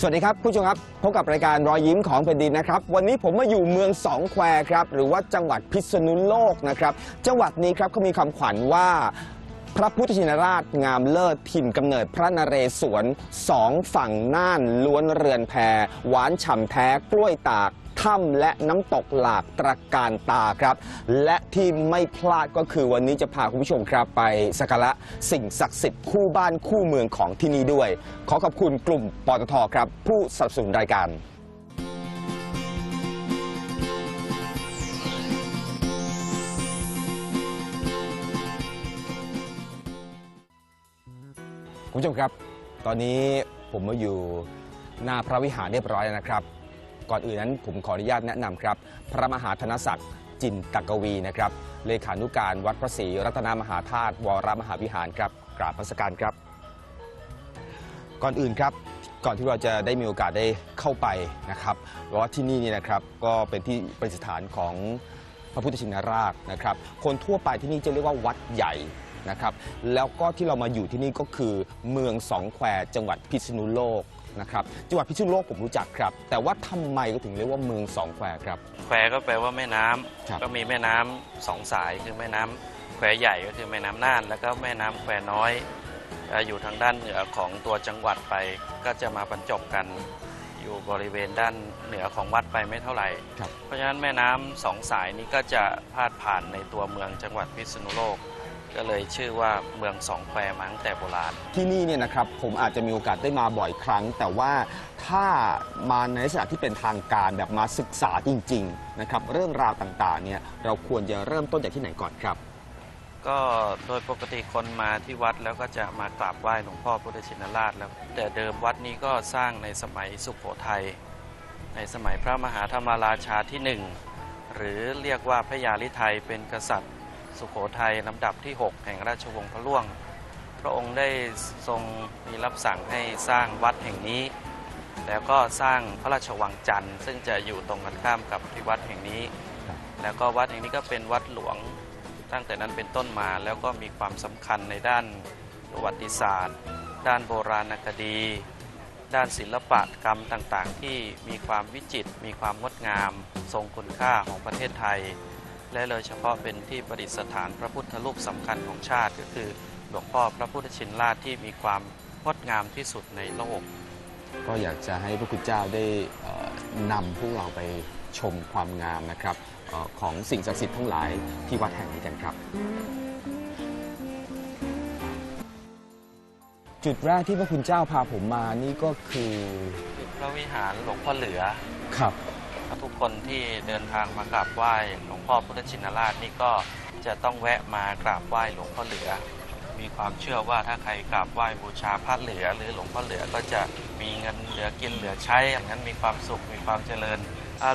สวัสดีครับผู้ชมครับพบกับรายการรอยยิ้มของแผ่นดินนะครับ วันนี้ผมมาอยู่เมืองสองแควครับหรือว่าจังหวัดพิษณุโลกนะครับ จังหวัดนี้ครับเขามีคำขวัญว่าพระพุทธชินราชงามเลิศถิ่นกำเนิดพระนเรศวรสองฝั่งน่านล้วนเรือนแพหวานฉ่ำแท้กล้วยตาก ถ้ำและน้ำตกหลากตระการตาครับ และที่ไม่พลาดก็คือวันนี้จะพาคุณผู้ชมครับไปสักการะสิ่งศักดิ์สิทธิ์คู่บ้านคู่เมืองของที่นี่ด้วย ขอขอบคุณกลุ่มปตทครับ ผู้สนับสนุนรายการคุณผู้ชมครับ ตอนนี้ผมมาอยู่หน้าพระวิหารเรียบร้อยแล้วนะครับ ก่อนอื่นนั้นผมขออนุญาตแนะนำครับ พระมหาธนศักดิ์จินตกวีนะครับ เลขานุการวัดพระศรีรัตนมหาธาตุวรมหาวิหารครับกราบพระสการครับ ก่อนอื่นครับก่อนที่เราจะได้มีโอกาสได้เข้าไปนะครับเพราะว่าที่นี่เนี่ยนะครับก็เป็นที่ประดิษฐานของพระพุทธชินราชนะครับ คนทั่วไปที่นี่จะเรียกว่าวัดใหญ่นะครับ แล้วก็ที่เรามาอยู่ที่นี่ก็คือเมืองสองแควจังหวัดพิษณุโลก นะครับ จังหวัดพิษณุโลกผมรู้จักครับ แต่ว่าทำไมก็ถึงเรียกว่าเมืองสองแควครับ แควก็แปลว่าแม่น้ำครับ ก็มีแม่น้ำสองสายคือแม่น้ำแควใหญ่ก็คือแม่น้ำน่าน แล้วก็แม่น้ำแควน้อยเอ่ออยู่ทางด้านเหนือของตัวจังหวัดไป ก็จะมาบรรจบกันอยู่บริเวณด้านเหนือของวัดไปไม่เท่าไหร่ ครับ เพราะฉะนั้นแม่น้ำสองสายนี้ก็จะพาดผ่านในตัวเมืองจังหวัดพิษณุโลก ก็เลยชื่อว่าเมืองสองแควมาตั้งแต่โบราณ ที่นี่เนี่ยนะครับผมอาจจะมีโอกาสได้มาบ่อยครั้ง แต่ว่าถ้ามาในลักษณะที่เป็นทางการแบบมาศึกษาจริงๆนะครับเรื่องราวต่างๆเนี่ยเราควรจะเริ่มต้นจากที่ไหนก่อนครับ ก็โดยปกติคนมาที่วัดแล้วก็จะมากราบไหว้หลวงพ่อพุทธชินราชแล้ว แต่เดิมวัดนี้ก็สร้างในสมัยสุขโขทัยในสมัยพระมหาธรรมราชาที่หนึ่งหรือเรียกว่าพระยาลิไทยเป็นกษัตริย์ สุขโขทัยลำดับที่ 6 แห่งราชวงศ์พระล่วง พระองค์ได้ทรงมีรับสั่งให้สร้างวัดแห่งนี้ แล้วก็สร้างพระราชวังจันทร์ ซึ่งจะอยู่ตรงกันข้ามกับที่วัดแห่งนี้ แล้วก็วัดแห่งนี้ก็เป็นวัดหลวงตั้งแต่นั้นเป็นต้นมาแล้วก็มีความสำคัญในด้านประวัติศาสตร์ ด้านโบราณคดี ด้านศิลปะกรรมต่างๆ ที่มีความวิจิตรมีความงดงาม ทรงคุณค่าของประเทศไทย และโดยเฉพาะเป็นที่ประดิษฐานพระพุทธรูปสำคัญของชาติก็คือ หลวงพ่อพระพุทธชินราชที่มีความงดงามที่สุดในโลก ก็อยากจะให้พระคุณเจ้าได้เอ่อนำพวกเราไปชมความงามนะครับเออของสิ่งศักดิ์สิทธิ์ทั้งหลายที่วัดแห่งนี้กันครับ จุดแรกที่พระคุณเจ้าพาผมมานี่ก็คือคือพระวิหารหลวงพ่อเหลือครับ ทุกคนที่เดินทางมากราบไหว้หลวงพ่อพุทธชินราชนี่ก็จะต้องแวะมากราบไหว้หลวงพ่อเหลือ มีความเชื่อว่าถ้าใครกราบไหว้บูชาพระเหลือ หรือหลวงพ่อเหลือก็จะมีเงินเหลือกินเหลือใช้อย่างนั้นมีความสุขมีความเจริญ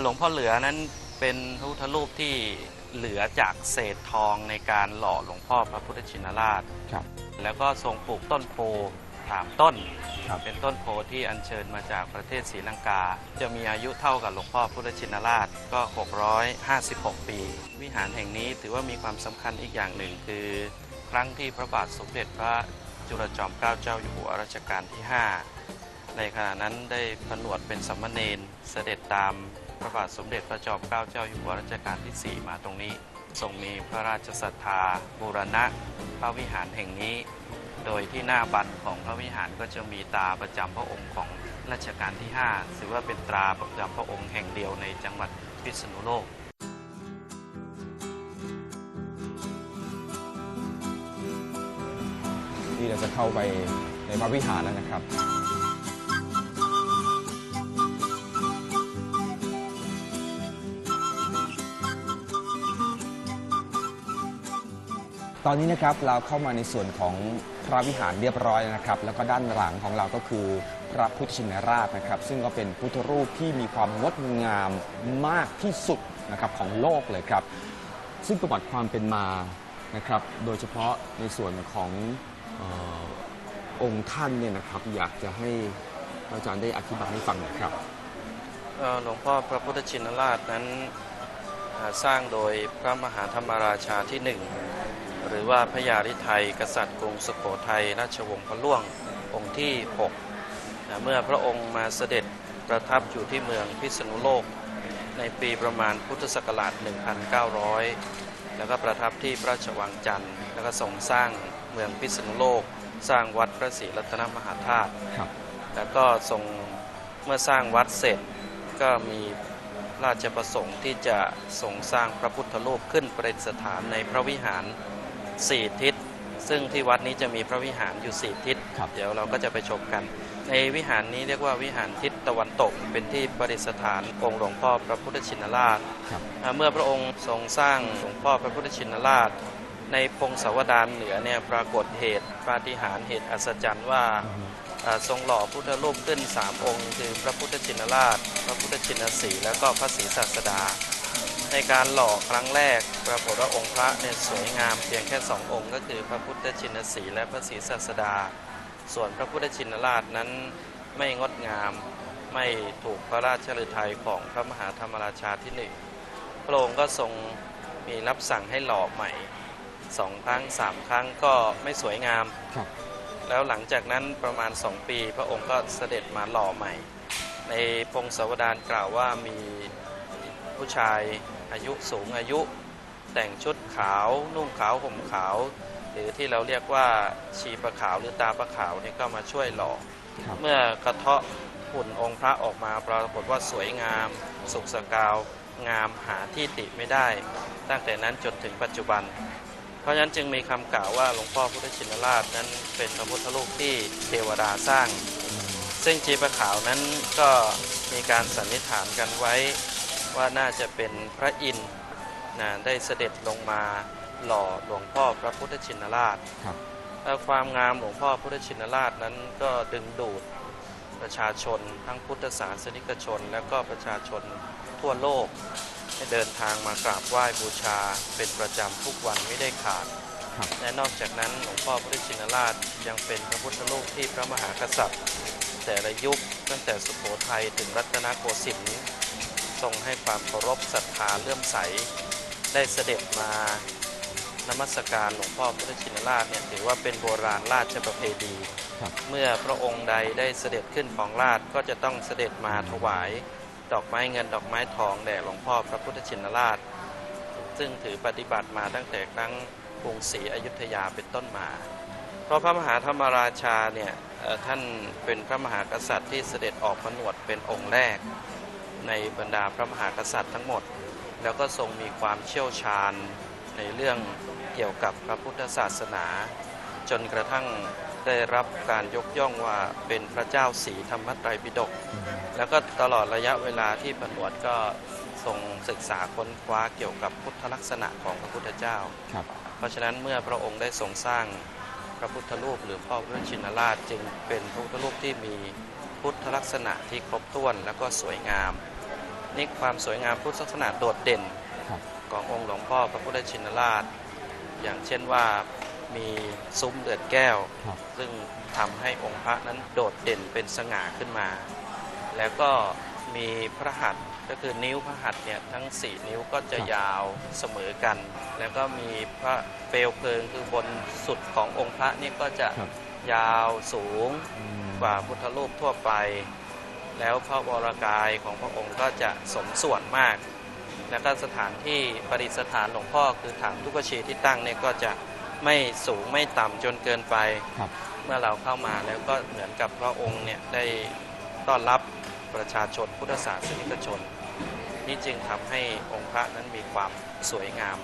หลวงพ่อเหลือนั้นเป็นพระพุทธรูปที่เหลือจากเศษทองในการหล่อหลวงพ่อพระพุทธชินราชครับแล้วแล้วก็ทรงปลูกต้นโพสามต้น ครับเป็นต้นโพที่อัญเชิญมาจากประเทศศรีลังกา จะมีอายุเท่ากับหลวงพ่อพุทธชินราชก็ 656 ปี วิหารแห่งนี้ถือว่ามีความสำคัญอีกอย่างหนึ่งคือ ครั้งที่พระบาทสมเด็จพระจุลจอมเกล้าเจ้าอยู่หัวรัชกาลที่ 5 ในขณะนั้นได้ผนวดเป็นสามเณรเสด็จตามพระบาทสมเด็จพระจอมเกล้าเจ้าอยู่หัวรัชกาลที่ 4 มาตรงนี้ทรงมีพระราชศรัทธาบูรณะพระวิหารแห่งนี้ โดยที่หน้าบัตรของพระวิหารก็จะมีตราประจำพระองค์ของรัชกาลที่ 5 ถือว่าเป็นตราประจำพระองค์แห่งเดียวในจังหวัดพิษณุโลกที่เราจะเข้าไปในพระวิหารแล้วนะครับ ตอนนี้นะครับเราเข้ามาในส่วนของพระวิหารเรียบร้อยนะครับ แล้วก็ด้านหลังของเราก็คือพระพุทธชินราชนะครับ ซึ่งก็เป็นพุทธรูปที่มีความงดงามมากที่สุดนะครับของโลกเลยครับ ซึ่งประวัติความเป็นมานะครับ โดยเฉพาะในส่วนของออองค์ท่านเนี่ยนะครับ อยากจะให้อาจารย์ได้อธิบายให้ฟังน่อยครับหลวงพ่อพระพุทธชินราชนั้นสร้างโดยพระมหาธรรมราชาที่หนึ่ง หรือว่าพระยาฤทัยกษัตริย์กรุงสุโขทัยราชวงศ์พระล่วงองค์ที่6นะเมื่อพระองค์มาเสด็จประทับอยู่ที่เมืองพิษณุโลก ในปีประมาณพุทธศักราช 1900 แล้วก็ประทับที่พระราชวังจันทร์ แล้วก็ทรงสร้างเมืองพิษณุโลก สร้างวัดพระศรีรัตนมหาธาตุครับแล้วก็ทรงเมื่อสร้างวัดเสร็จก็มีราชประสงค์ที่จะทรงสร้างพระพุทธรูปขึ้นประดิษฐานในพระวิหาร สี่ทิศ ซึ่งที่วัดนี้จะมีพระวิหารอยู่สี่ทิศครับเดี๋ยวเราก็จะไปชมกัน ในวิหารนี้เรียกว่าวิหารทิศตะวันตก เป็นที่ประดิษฐานองค์หลวงพ่อพระพุทธชินราชครับอ่าเมื่อพระองค์ทรงสร้างหลวงพ่อพระพุทธชินราช ในพงศาวดารเหนือเนี่ยปรากฏเหตุปาฏิหาริย์เหตุอัศจรรย์ว่าอ่าทรงหล่อพุทธรูปขึ้น 3 องค์ คือพระพุทธชินราช พระพุทธชินสีห์แล้วก็พระศรีศาสดา ในการหล่อครั้งแรก ปรากฏว่าองค์พระเนี่ยสวยงามเพียงแค่สององค์ ก็คือพระพุทธชินสีห์และพระศรีศาสดา ส่วนพระพุทธชินราชนั้นไม่งดงามไม่ถูกพระราชฤทัยของพระมหาธรรมราชาที่หนึ่งพระองค์ก็ทรงมีรับสั่งให้หล่อใหม่สองครั้งสามครั้งก็ไม่สวยงามครับแล้วหลังจากนั้นประมาณสองปี พระองค์ก็เสด็จมาหล่อใหม่ ในพงศาวดารกล่าวว่ามีผู้ชาย อายุสูงอายุ แต่งชุดขาว นุ่งขาวห่มขาว หรือที่เราเรียกว่าชีประขาวหรือตาประขาวนี่ก็มาช่วยหล่อครับเมื่อกระเทาะหุ่นองค์พระออกมาปรากฏว่าสวยงาม สุขสกาวงามหาที่ติไม่ได้ ตั้งแต่นั้นจนถึงปัจจุบัน เพราะฉะนั้นจึงมีคำกล่าวว่าหลวงพ่อพุทธชินราชนั้นเป็นพระพุทธรูปที่เทวดาสร้าง ซึ่งจีประขาวนั้นก็มีการสันนิษฐานกันไว้ ว่าน่าจะเป็นพระอินทร์นะได้เสด็จลงมาหล่อหลวงพ่อพระพุทธชินราชครับและความงามหลวงพ่อพุทธชินราชนั้นก็ดึงดูดประชาชนทั้งพุทธศาสนิกชน และก็ประชาชนทั่วโลกให้เดินทางมากราบไหว้บูชาเป็นประจำทุกวันไม่ได้ขาดครับและนอกจากนั้นหลวงพ่อพุทธชินราชยังเป็นพระพุทธรูปที่พระมหากษัตริย์ แต่ละยุคตั้งแต่สุโขทัยถึงรัตนโกสินทร์ ทรงให้ความเคารพศรัทธาเลื่อมใส ได้เสด็จมานมัสการหลวงพ่อพุทธชินราชเนี่ยถือว่าเป็นโบราณราชประเพณีครับเมื่อพระองค์ใดได้เสด็จขึ้นของราชก็จะต้องเสด็จมาถวาย ดอกไม้เงินดอกไม้ทองแด่หลวงพ่อพระพุทธชินราช ซึ่งถือปฏิบัติมาตั้งแต่ครั้งกรุงศรีอยุธยาเป็นต้นมา เพราะพระมหาธรรมราชาเนี่ยเอ่อท่านเป็นพระมหากษัตริย์ที่เสด็จออกผนวดเป็นองค์แรก ในบรรดาพระมหากษัตริย์ทั้งหมด แล้วก็ทรงมีความเชี่ยวชาญในเรื่องเกี่ยวกับพระพุทธศาสนา จนกระทั่งได้รับการยกย่องว่าเป็นพระเจ้าสีธรรมไตรปิฎกแล้วก็ตลอดระยะเวลาที่ผนวดก็ทรงศึกษาค้นคว้าเกี่ยวกับพุทธลักษณะของพระพุทธเจ้าครับเพราะฉะนั้นเมื่อพระองค์ได้ทรงสร้างพระพุทธรูปหรือพ่อพระชินราชจึงเป็นพระพุทธรูปที่มีพุทธลักษณะที่ครบถ้วนแล้วก็สวยงาม นี่ความสวยงามพุทธลักษณะโดดเด่นครับขององค์หลวงพ่อพระพุทธชินราช อย่างเช่นว่ามีซุ้มเดือดแก้วครับซึ่งทำให้องค์พระนั้นโดดเด่นเป็นสง่าขึ้นมา แล้วก็มีพระหัตถ์ก็คือนิ้วพระหัตถ์เนี่ยทั้ง 4 นิ้วก็จะครับยาวเสมอกัน แล้วก็มีพระเปลวเพลิงคือบนสุดขององค์พระนี่ก็จะครับยาวสูงอืมกว่าพุทธรูปทั่วไป แล้วพระวรกายของพระองค์ก็จะสมส่วนมาก แล้วก็สถานที่ประดิษฐานหลวงพ่อคือฐานทุกชีที่ตั้งเนี่ยก็จะไม่สูงไม่ต่ำจนเกินไปครับเมื่อเราเข้ามาแล้วก็เหมือนกับพระองค์เนี่ยได้ต้อนรับประชาชนพุทธศาสนิกชน นี่จึงทำให้องค์พระนั้นมีความสวยงาม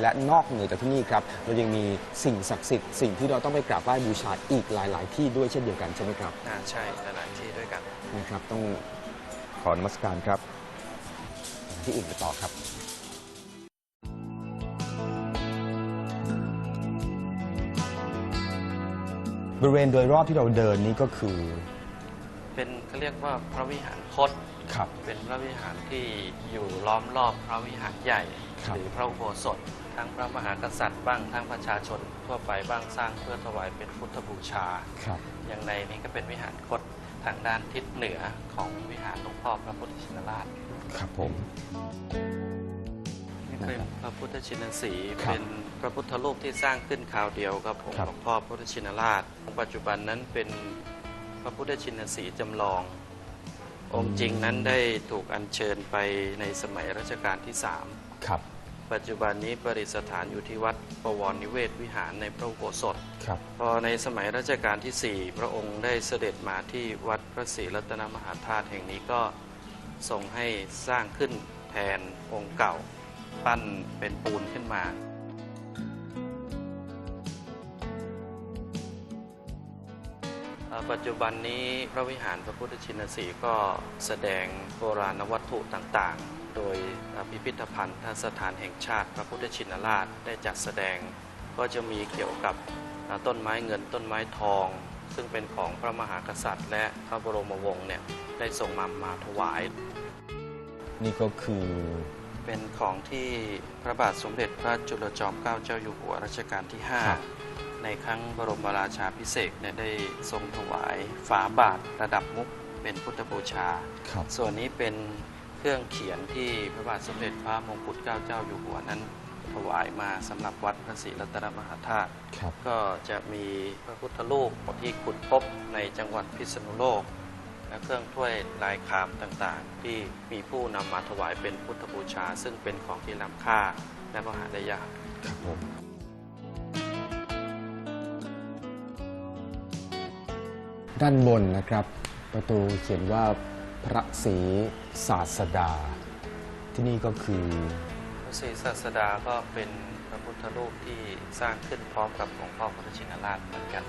และนอกเหนือจากที่นี่ครับเรายังมีสิ่งศักดิ์สิทธิ์สิ่งที่เราต้องไปกราบไหว้บูชาอีกหลาย ๆ ที่ด้วยเช่นเดียวกันใช่ไหมครับน่าใช่หลายๆที่ด้วยกั นนะครับ ต้องขอนมัสการครับ ที่อื่นไปต่อครับบริเวณโดยรอบที่เราเดินนี้ก็คือ เป็นเขาเรียกว่าพระวิหารคดครับ เป็นพระวิหารที่อยู่ล้อมรอบพระวิหารใหญ่ ครับ หรือพระอุโบสถทั้งพระมหากษัตริย์บ้างทั้งประชาชนทั่วไปบ้างสร้างเพื่อถวายเป็นพุทธบูชา ครับ อย่างในนี้ก็เป็นวิหารคด ทางด้านทิศเหนือของวิหารหลวงพ่อพระพุทธชินราชครับผมนี่เป็นพระพุทธชินสีห์ครับเป็นพระพุทธรูปที่สร้างขึ้นคราวเดียวกับองค์ครับ หลวงพ่อพระพุทธชินราชองค์ปัจจุบันนั้นเป็นพระพุทธชินสีห์จำลอง องค์จริงนั้นได้ถูกอัญเชิญไปในสมัยรัชกาลที่ครับ3 ปัจจุบันนี้ประดิษฐานอยู่ที่วัดปวรนิเวศวิหารในพระอุโบสถครับ พอในสมัยรัชกาลที่ 4 พระองค์ได้เสด็จมาที่วัดพระศรีรัตนมหาธาตุแห่งนี้ก็ทรงให้สร้างขึ้นแทนองค์เก่า ปั้นเป็นปูนขึ้นมาเอ่อปัจจุบันนี้พระวิหารพระพุทธชินสีห์ก็แสดงโบราณวัตถุต่างๆ โดยเอ่อพิพิธภัณฑ์สถานแห่งชาติ พระพุทธชินราชได้จัดแสดง ก็จะมีเกี่ยวกับเอ่อต้นไม้เงินต้นไม้ทอง ซึ่งเป็นของพระมหากษัตริย์ และพระบรมวงศ์เนี่ยได้ส่งมามาถวาย นี่ก็คือเป็นของที่พระบาทสมเด็จพระจุลจอมเกล้าเจ้าอยู่หัวรัชกาลที่ครับ5ในครั้งบรมราชาพิเศษกเนี่ยได้ทรงถวายฝาบาทระดับมุกเป็นพุทธบูชาครับส่วนนี้เป็น เครื่องเขียนที่พระบาทสมเด็จพระมงกุฎเกล้าเจ้าอยู่หัวนั้นถวายมาสำหรับวัดพระศรีรัตนมหาธาตุครับก็จะมีพระพุทธรูปที่ขุดพบในจังหวัดพิษณุโลก และเครื่องถ้วยลายคามต่างๆ ที่มีผู้นำมาถวายเป็นพุทธบูชา ซึ่งเป็นของที่ล้ำค่าและก็หาได้ยากครับผมด้านบนนะครับ ประตูเขียนว่า พระศรีศาสดา ที่นี่ก็คือพระศรีศาสดาก็เป็นพระพุทธรูปที่สร้างขึ้นพร้อมกับหลวงพ่อพุทธชินราชเหมือนกัน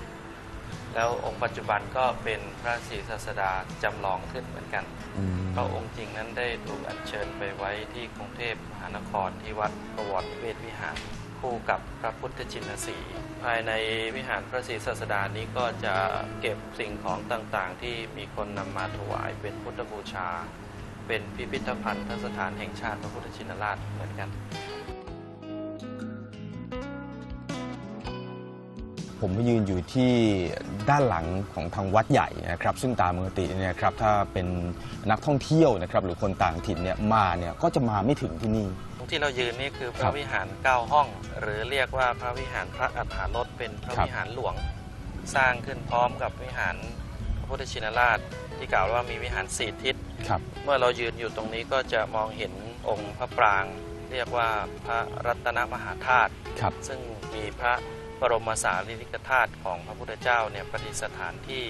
แล้วองค์ปัจจุบันก็เป็นพระศรีศาสดาจำลองขึ้นเหมือนกันอืมพระองค์จริงนั้นได้ถูกอัญเชิญไปไว้ที่กรุงเทพมหานครที่วัดประวรนิเวศวิหาร คู่กับพระพุทธชินสีห์ภายในวิหารพระศรีศาสดานี้ก็จะเก็บสิ่งของต่างๆ ที่มีคนนำมาถวายเป็นพุทธบูชา เป็นพิพิธภัณฑ์สถานแห่งชาติพระพุทธชินราชเหมือนกัน ผมมายืนอยู่ที่ด้านหลังของทางวัดใหญ่นะครับซึ่งตามปกติเนี่ยครับถ้าเป็นนักท่องเที่ยวนะครับหรือคนต่างถิ่นเนี่ยมาเนี่ยก็จะมาไม่ถึงที่นี่ รงที่เรายืนนี่คือพครัระบวิหารเก้าห้อง หรือเรียกว่าพระวิหารพระอัฏฐารถเป็นพระครับวิหารหลวง สร้างขึ้นพร้อมกับวิหารพระพุทธชินราช ที่กล่าวว่ามีวิหารสี่ทิศครับเมื่อเรายืนอยู่ตรงนี้ก็จะมองเห็นองค์พระปราง เรียกว่าพระรัตนมหาธาตุครับซึ่งมีพระบรมสารีริกธาตุของพระพุทธเจ้าเนี่ยประดิษฐานที่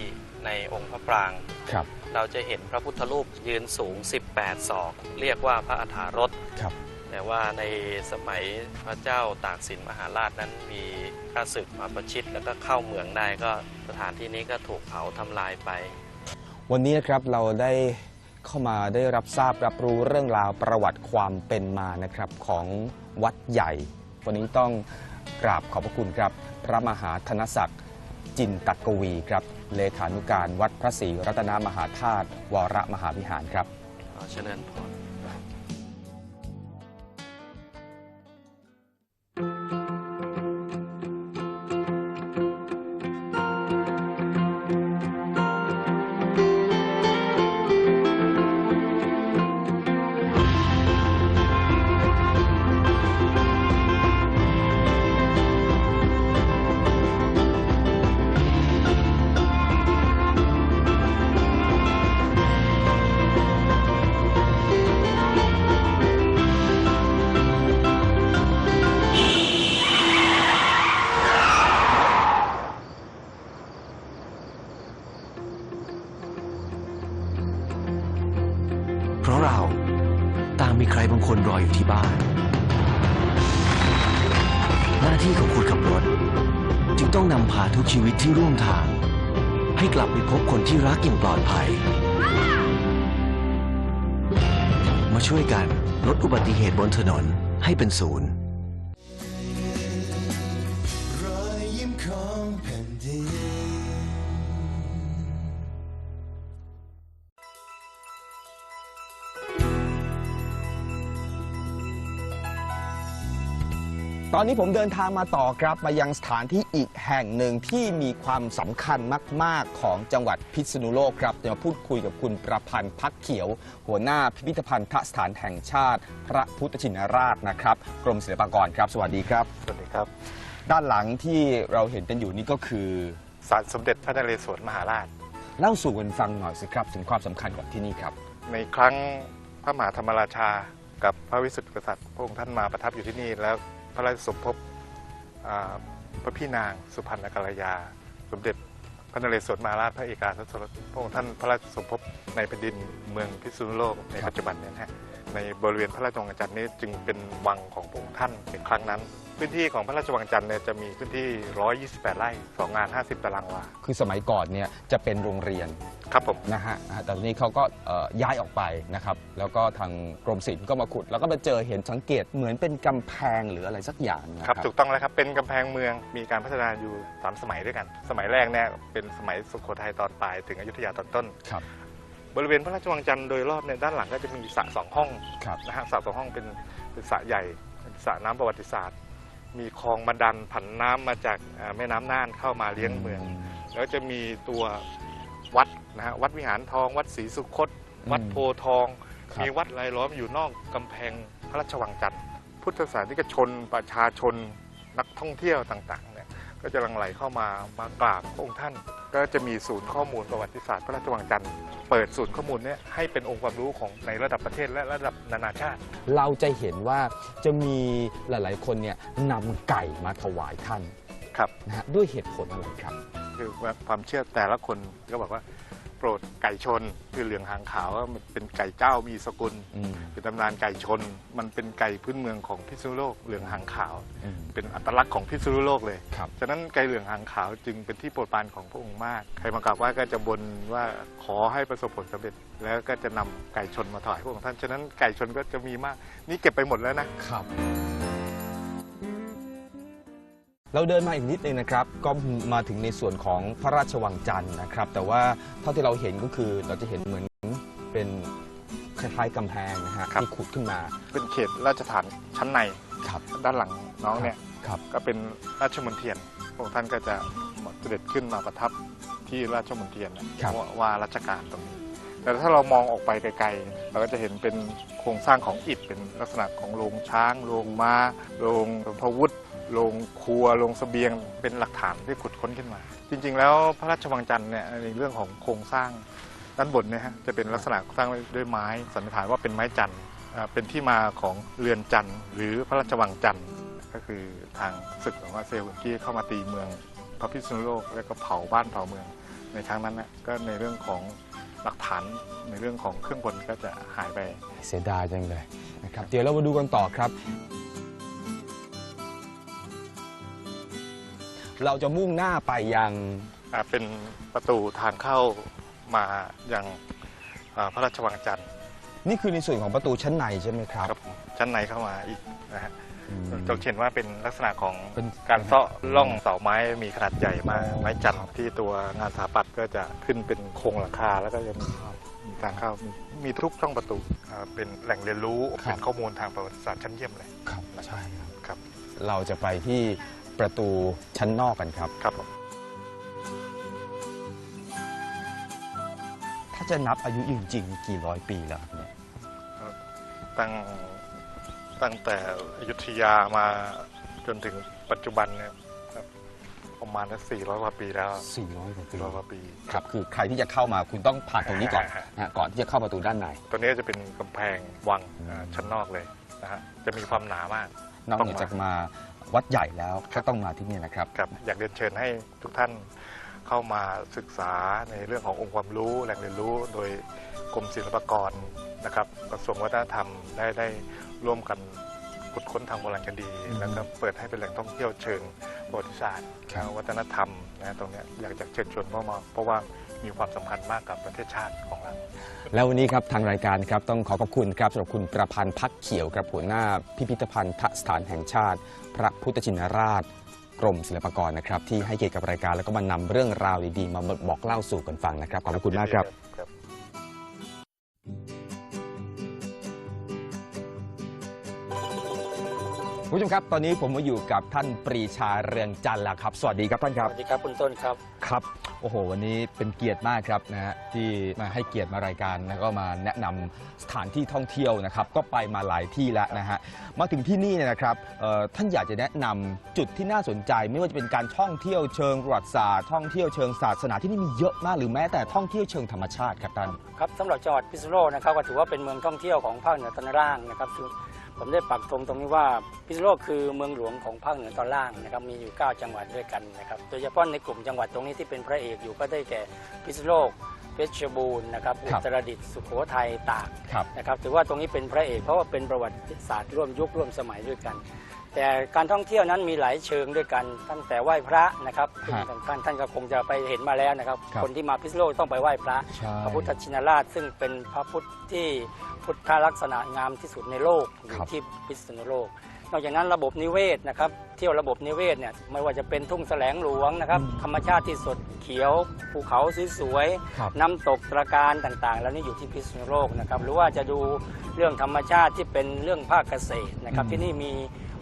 ในองค์พระปรางครับเราจะเห็นพระพุทธรูปยืนสูง 18 ศอก เรียกว่าพระอัฏฐารถครับ แต่ว่าในสมัยพระเจ้าตากสินมหาราชนั้นมีข้าศึกมาประชิด แล้วก็เข้าเมืองได้ก็สถานที่นี้ก็ถูกเผาทำลายไป วันนี้นะครับเราได้เข้ามาได้รับทราบรับรู้เรื่องราวประวัติความเป็นมานะครับของวัดใหญ่ วันนี้ต้องกราบขอบพระคุณครับ พระมหาธนศักดิ์จินตกวีครับเลขานุการวัดพระศรีรัตนมหาธาตุวรมหาวิหารครับขอเจริญพร บางคนรออยู่ที่บ้าน หน้าที่ของคนขับรถ จึงต้องนำพาทุกชีวิตที่ร่วมทาง ให้กลับไปพบคนที่รักอย่างปลอดภัย มาช่วยกันลดอุบัติเหตุบนถนนให้เป็นศูนย์ ตอนนี้ผมเดินทางมาต่อครับมายังสถานที่อีกแห่งหนึ่งที่มีความสำคัญมาก ๆ ของจังหวัดพิษณุโลกครับจะมาพูดคุยกับคุณประพันธ์พักเขียว หัวหน้าพิพิธภัณฑสถานแห่งชาติ พระพุทธชินราชนะครับกรมศิลปากรครับ สวัสดีครับ สวัสดีครับ ด้านหลังที่เราเห็นกันอยู่นี่ก็คือศาลสมเด็จพระนเรศวรมหาราช เล่าสู่กันฟังหน่อยสิครับ ถึงความสำคัญของที่นี่ครับ ในครั้งพระมหาธรรมราชา กับพระวิสุทธิกษัตริย์พระองค์ท่านมาประทับอยู่ที่นี่แล้ว พระราชสมภพพระพี่นางสุพรรณกัลยา สมเด็จพระนเรศวรมหาราชพระเอกาทศรสพระองค์ท่านพระราชสมภพในแผ่นดินเมืองพิษณุโลกในปัจจุบันนี้นะฮะในบริเวณพระราชวังจันทร์นี้จึงเป็นวังของพระองค์ท่านในครั้งนั้น พื้นที่ของพระราชวังจันทร์เนี่ยจะมีพื้นที่ 128 ไร่2งาน 50 ตารางวา คือสมัยก่อนเนี่ยจะเป็นโรงเรียนครับผม นะฮะอ่าแต่ตอนนี้เขาก็เอ่อย้ายออกไปนะครับ แล้วก็ทางกรมศิลป์ก็มาขุด แล้วก็มาเจอเห็นสังเกตเหมือนเป็นกำแพงหรืออะไรสักอย่างนะคครัรับ บถูกต้องแล้วครับ เป็นกำแพงเมืองมีการพัฒนาอยู่ 3 สมัยด้วยกัน สมัยแรกเนี่ยเป็นสมัยสุโขทัยตอนปลายถึงอยุธยาตอนต้น ครับ บริเวณพระราชวังจันทร์โดยรอบเนี่ยด้านหลังก็จะมีสระสองห้องครับ นะฮะสระสองห้องเป็นเป็นสระใหญ่เป็นสระน้ำประวัติศาสตร์ มีคลองมาดันผันน้ำมาจากอ่าแม่น้ำน่านเข้ามาเลี้ยงเมือง แล้วจะมีตัววัดนะฮะวัดวิหารทอง วัดศรีสุคต วัดโพธิ์ทองครับมีวัดรายล้อมอยู่นอกกำแพงพระราชวังจันทร์พุทธศาสนิกชนประชาชนนักท่องเที่ยวต่างๆเนี่ย ก็จะหลังไหลเข้ามามากราบพระองค์ท่าน ก็จะมีศูนย์ข้อมูลประวัติศาสตร์พระราชวังจันทร์เปิดศูนย์ข้อมูลเนี้ให้เป็นองค์ความรู้ของในระดับประเทศและระดับนานาชาติ เราจะเห็นว่าจะมีหลาย ๆ คนเนี่ยนำไก่มาถวายท่านครับนะฮะด้วยเหตุผลอะไรครับ คือว่าความเชื่อแต่ละคนก็บอกว่าโป รดไก่ชน คือเหลืองหางขาวว่ามันเป็นไก่เจ้ามีสกุลอืมเป็นตำนานไก่ชน มันเป็นไก่พื้นเมืองของพิษณุโลกเหลืองหางขาวอืมเป็นอัตลักษณ์ของพิษณุโลกเลยครับฉะนั้นไก่เหลืองหางขาวจึงเป็นที่โปรดปรานของพระองค์มาก ใครมากราบไหว้ก็จะบนว่าขอให้ประสบผลสำเร็จ แล้วก็จะนำไก่ชนมาถวายพระองค์ท่านฉะนั้นไก่ชนก็จะมีมาก นี่เก็บไปหมดแล้วนะครับ เราเดินมาอีกนิดนึงนะครับ ก็มาถึงในส่วนของพระราชวังจันทร์นะครับ แต่ว่าเท่าที่เราเห็นก็คือเราจะเห็นเหมือนเป็นคล้ายๆกำแพงนะฮะครับ ที่ขุดขึ้นมา เป็นเขตราชฐานชั้นในครับ ด้านหลังน้องเนี่ยครับ ก็เป็นราชมณฑียนพระองค์ท่านก็จะเสด็จขึ้นมาประทับที่ราชมณฑียนนะครับว่าว่าราชการตรงนี้ แต่ถ้าเรามองออกไปไกลๆเราก็จะเห็นเป็นโครงสร้างของอิฐเป็นลักษณะของโรงช้างโรงม้าโรงพระวุธ โรงครัวโรงเสบียงเป็นหลักฐานที่ขุดค้นขึ้นมา จริง ๆ แล้วพระราชวังจันทร์เนี่ยในเรื่องของโครงสร้างด้านบนเนี่ยฮะจะเป็นลักษณะสร้างด้วยไม้สันนิษฐานว่าเป็นไม้จันทร์เป็นที่มาของเรือนจันทร์หรือพระราชวังจันทร์ก็คือทางศึกของว่าเซลล์ที่เข้ามาตีเมืองพระพิษณุโลกแล้วก็เผาบ้านเผาเมือง ในครั้งนั้นนะก็ในเรื่องของหลักฐานในเรื่องของเครื่องบนก็จะหายไปเสียดายจังเลยนะครับเดี๋ยวเรามาดูกันต่อครับ เราจะมุ่งหน้าไปยังอ่าเป็นประตูทางเข้ามายังอ่าพระราชวังจันทร์นี่คือในส่วนของประตูชั้นในใช่ไหมครับ ครับชั้นในเข้ามาอีกนะฮะอืมจะเห็นว่าเป็นลักษณะของเป็นการเซาะล่องเสาไม้มีขนาดใหญ่มากไม้จันทร์ที่ตัวงานสถาปัตย์ก็จะขึ้นเป็นโครงหลังคาแล้วก็จะมีมีทางเข้ามีมีทุกช่องประตูอ่าเป็นแหล่งเรียนรู้เป็นข้อมูลทางประวัติศาสตร์ชั้นเยี่ยมเลยครับใช่ครับ ครับ เราจะไปที่ ประตูชั้นนอกกันครับ ครับผมถ้าจะนับอายุจริงๆ กี่ร้อยปีแล้วครับเนี่ยตั้งตั้งแต่อยุธยามาจนถึงปัจจุบันเนี่ยครับประมาณสัก400กว่าปีแล้ว400กว่าปี400กว่าปี ครับ คือใครที่จะเข้ามาคุณต้องผ่านตรงนี้ก่อนฮะนะฮะก่อนที่จะเข้าประตูด้านในตัวนี้จะเป็นกำแพงวังอ่าชั้นนอกเลยนะฮะจะมีความหนามากนอกเหนือจากมา วัดใหญ่แล้วก็ต้องมาที่นี่นะครับ ครับอยากเรียนเชิญให้ทุกท่านเข้ามาศึกษาในเรื่องขององค์ความรู้แหล่งเรียนรู้โดยกรมศิลปากรนะครับกระทรวงวัฒนธรรมได้ได้ร่วมกันขุดค้นทางโบราณคดีอืมแล้วก็เปิดให้เป็นแหล่งท่องเที่ยวเชิงประวัติศาสตร์ครับวัฒนธรรมนะตรงเนี้ยอยากจะเชิญชวนเข้ามาเพราะว่ามีความสำคัญมากกับประเทศชาติของเรา แล้ววันนี้ครับทางรายการครับต้องขอขอบคุณครับสำหรับคุณประพันธ์พักเขียวครับหัวหน้าพิพิธภัณฑสถานแห่งชาติ พระพุทธชินราช กรมศิลปากรนะครับ ที่ให้เกียรติกับรายการแล้วก็มานำเรื่องราวดีๆ มาบอกเล่าสู่กันฟังนะครับ ขอบพระคุณมากครับครับวคุณผู้ชมครับ ตอนนี้ผมมาอยู่กับท่านปรีชาเรืองจันทร์แล้วครับ สวัสดีครับท่านครับ สวัสดีครับคุณต้นครับ ครับ โอ้โห วันนี้เป็นเกียรติมากครับนะฮะที่มาให้เกียรติมารายการแล้วก็มาแนะนำสถานที่ท่องเที่ยวนะครับก็ไปมาหลายที่แล้วนะฮะมาถึงที่นี่เนี่ยนะครับท่านอยากจะแนะนำจุดที่น่าสนใจ ไม่ว่าจะเป็นการท่องเที่ยวเชิงประวัติศาสตร์ท่องเที่ยวเชิงศาสนาที่นี่มีเยอะมากหรือแม้แต่ท่องเที่ยวเชิงธรรมชาติครับท่านครับสำหรับจังหวัดพิษณุโลกนะครับก็ถือว่าเป็นเมืองท่องเที่ยวของภาคเหนือตอนล่างนะครับ ผมได้ปักธงตรงนี้ว่าพิษณุโลกคือเมืองหลวงของภาคเหนือตอนล่างนะครับมีอยู่ 9 จังหวัดด้วยกันนะครับโดยเฉพาะในกลุ่มจังหวัดตรงนี้ที่เป็นพระเอกอยู่ก็ได้แก่พิษณุโลก เพชรบูรณ์นะครับอุครับตรดิตถ์สุโขทัยตากครับนะครับถือว่าตรงนี้เป็นพระเอกเพราะว่าเป็นประวัติศาสตร์ร่วมยุคร่วมสมัยด้วยกัน แต่การท่องเที่ยวนั้นมีหลายเชิงด้วยกันตั้งแต่ไหว้พระนะครับซึ่งฮะท่านท่านก็คงจะไปเห็นมาแล้วนะครับครับคนที่มาพิษณุโลกต้องไปไหว้พระใช่พระพุทธชินราช ซึ่งเป็นพระพุทธที่พุทธลักษณะงามที่สุดในโลกอคยู่รับที่พิษณุโลก นอกจากนั้นระบบนิเวศนะครับ เที่ยวระบบนิเวศเนี่ยไม่ว่าจะเป็นทุ่งแสลงหลวงนะครับธรรมชาติที่สดเขียว ภูเขาสวยครับ ๆน้ำตกตระการต่างๆ แล้วนี่อยู่ที่พิษณุโลกนะครับ หรือว่าจะดูเรื่องธรรมชาติที่เป็นเรื่องภาคเกษตรนะครับอืมที่นี่มี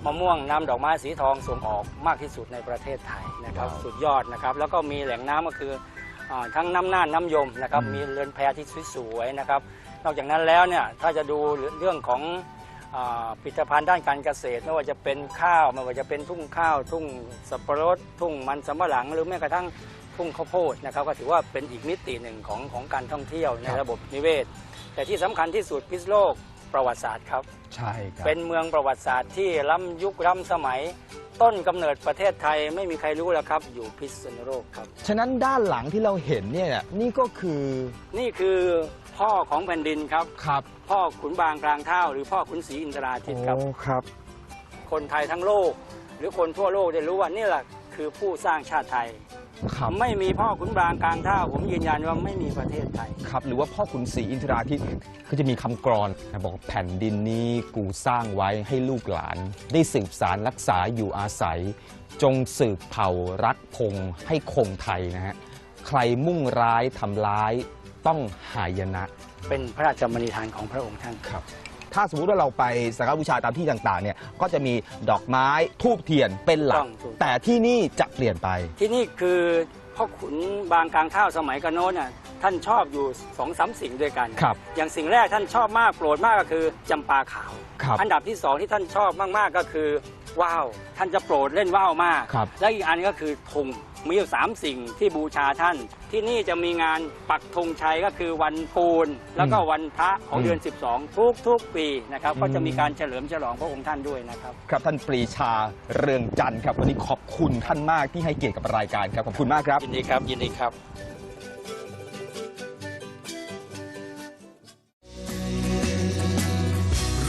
มะม่วงน้ำดอกไม้สีทองส่งออกมากที่สุดในประเทศไทยนะครับว้าวสุดยอดนะครับ แล้วก็มีแหล่งน้ำก็คืออ่าทั้งน้ำน่านน้ำยมนะครับอืมมีเรือนแพที่สวยๆนะครับ นอกจากนั้นแล้วเนี่ยถ้าจะดูเรื่องของอา ผลิตภัณฑ์ด้านการเกษตรไม่ว่าจะเป็นข้าวไม่ว่าจะเป็นทุ่งข้าว ทุ่งสับปะรด ทุ่งมันสำปะหลัง หรือแม้กระทั่งทุ่งข้าวโพดนะครับก็ถือว่าเป็นอีกมิติหนึ่งของของการท่องเที่ยวในครับระบบนิเวศ แต่ที่สำคัญที่สุดพิษณุโลกประวัติศาสตร์ครับ ใช่ครับ เป็นเมืองประวัติศาสตร์ที่ล้ำยุคล้ำสมัย ต้นกำเนิดประเทศไทยไม่มีใครรู้แล้วครับ อยู่พิษณุโลกครับ ฉะนั้นด้านหลังที่เราเห็นเนี่ยนี่ก็คือนี่คือพ่อของแผ่นดินครับ ครับพ่อขุนบางกลางเท่าหรือพ่อขุนศรีอินทราทิตย์ครับครับ คนไทยทั้งโลก หรือคนทั่วโลกได้รู้ว่านี่แหละคือผู้สร้างชาติไทย ครับไม่มีพ่อขุนบางกลางเท่าผมยืนยันว่าไม่มีประเทศไทย ครับหรือว่าพ่อขุนศรีอินทราทิตย์ก็จะมีคำกรอนนะบอกว่าแผ่นดินนี้กูสร้างไว้ให้ลูกหลาน ได้สืบสารรักษาอยู่อาศัย จงสืบเผ่ารักพงให้คงไทยนะฮะใครมุ่งร้ายทำร้ายต้องหายนะ เป็นพระราชมณีทานของพระองค์ท่านครับ ถ้าสมมุติว่าเราไปสักการบูชาตามที่ต่างๆเนี่ยก็จะมีดอกไม้ทูบเทียนเป็นหลัต้กองถูก แต่ที่นี่จะเปลี่ยนไป ที่นี่คือพ่อขุนบางกลางเท่าสมัยกันโน้นน่ะท่านชอบอยู่สองสามสิ่งด้วยกัน ครับอย่างสิ่งแรกท่านชอบมากโปรดมากก็คือจำปาขาว ครับอันดับที่สองที่ท่านชอบมากๆก็คือว่าวท่านจะโปรดเล่นว่าวมาก ครับและอีกอันก็คือธง มีอยู่สามสิ่งที่บูชาท่าน ที่นี่จะมีงานปักธงชัยก็คือวันปูน แล้วก็วันพระของเดือน 12 ทุกทุกๆปีนะครับอืมก็จะมีการเฉลิมฉลองพระองค์ท่านด้วยนะครับครับท่านปรีชาเรืองจันทร์ครับวันนี้ขอบคุณท่านมากที่ให้เกียรติกับรายการครับขอบคุณมากครับยินดีครับยินดีครับ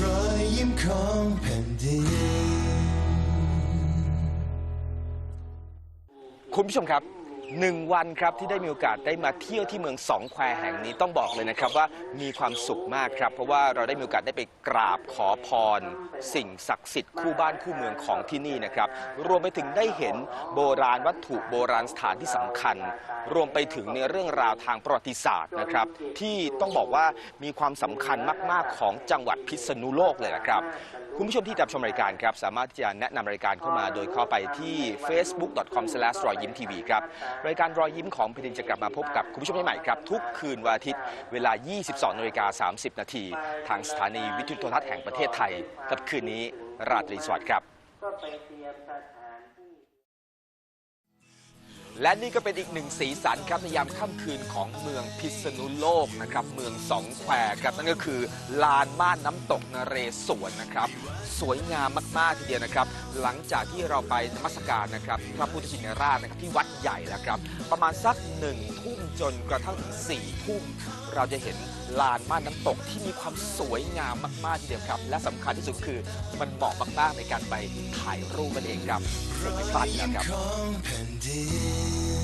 รอยยิ้มของแผ่นดิน คุณผู้ชมครับ หนึ่งวันครับที่ได้มีโอกาสได้มาเที่ยวที่เมืองสองแควแห่งนี้ต้องบอกเลยนะครับว่ามีความสุขมากครับ เพราะว่าเราได้มีโอกาสได้ไปกราบขอพร สิ่งศักดิ์สิทธิ์คู่บ้านคู่เมืองของที่นี่นะครับรวมไปถึงได้เห็นโบราณวัตถุโบราณสถานที่สำคัญ รวมไปถึงในเรื่องราวทางประวัติศาสตร์นะครับ ที่ต้องบอกว่ามีความสำคัญมาก ๆ ของจังหวัดพิษณุโลกเลยนะครับคุณผู้ชมที่ติดตามชมรายการครับสามารถที่จะแนะนำรายการเข้ามาโดยเข้าไปที่ facebook.com รอยยิ้มทีวีครับรายการรอยยิ้มของพิดินจะกลับมาพบกับคุณผู้ชมได้ใหม่ครับ ทุกคืนวันอาทิตย์เวลา 22นาฬิกา30 นาทีทางสถานีวิทยุโทรทัศน์แห่งประเทศไทยกับคืนนี้ราตรีสวัสดิ์ครับ และนี่ก็เป็นอีกหนึ่งสีสันครับในยามค่ำคืนของเมืองพิษณุโลกนะครับเมืองสองแควครับนั่นก็คือลานม่านน้ำตกนเรศวรนะครับ สวยงามมากๆทีเดียวนะครับ หลังจากที่เราไปนมัสการนะครับพระพุทธชินราชนะครับที่วัดใหญ่แล้วครับ ประมาณสักหนึ่งทุ่มจนกระทั่งถึงสี่ทุ่มเราจะเห็นลานม่านน้ำตกที่มีความสวยงามมากๆทีเดียวครับ และสำคัญที่สุดคือมันเหมาะมากๆในการไปถ่ายรูปนั่นเองครับไม่พลาดอีกแล้วครับ you.